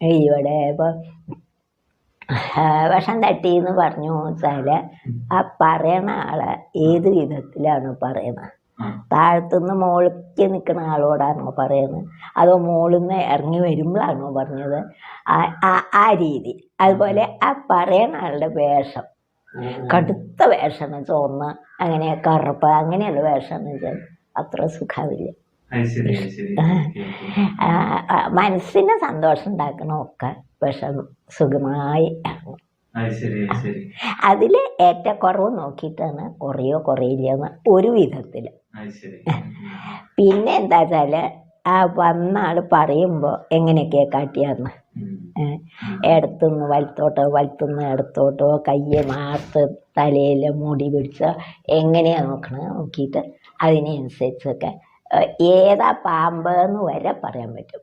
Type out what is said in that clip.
ഇവിടെ ഇപ്പോൾ വിഷം തട്ടി എന്ന് പറഞ്ഞു വെച്ചാൽ ആ പറയണ ആളെ ഏത് വിധത്തിലാണ് പറയണത്. താഴത്തുനിന്ന് മുകളിലേക്ക് നിൽക്കുന്ന ആളോടാണോ പറയുന്നത് അതോ മുകളിൽ നിന്ന് ഇറങ്ങി വരുമ്പോഴാണോ പറഞ്ഞത്? ആ- രീതി. അതുപോലെ ആ പറയണ ആളുടെ വേഷം. കടുത്ത വേഷം എന്ന് വെച്ചാൽ ഒന്ന് അങ്ങനെ കറുപ്പ് അങ്ങനെയുള്ള വേഷം എന്ന് വെച്ചാൽ അത്ര സുഖാവില്ല. മനസ്സിന് സന്തോഷം ഉണ്ടാക്കണമൊക്കെ വിഷം സുഖമായി ഇറങ്ങും അത് ശരി അത് ശരി. അതിൽ ഏറ്റക്കുറവ് നോക്കിയിട്ടാണ് കുറയോ കുറയില്ലെന്ന് ഒരു വിധത്തിൽ. ശരി. പിന്നെ എന്താ വെച്ചാൽ ആ വന്ന ആൾ പറയുമ്പോൾ എങ്ങനെയൊക്കെയാ കാട്ടിയാന്ന്. ഇടത്തുനിന്ന് വലത്തോട്ടോ വലത്തുനിന്ന് ഇടത്തോട്ടോ കയ്യെ മാർത്ത് തലയിൽ മുടി പിടിച്ചോ എങ്ങനെയാ നോക്കണത് നോക്കിയിട്ട് അതിനനുസരിച്ചൊക്കെ ഏതാ പാമ്പ് എന്ന് വരെ പറയാൻ പറ്റും.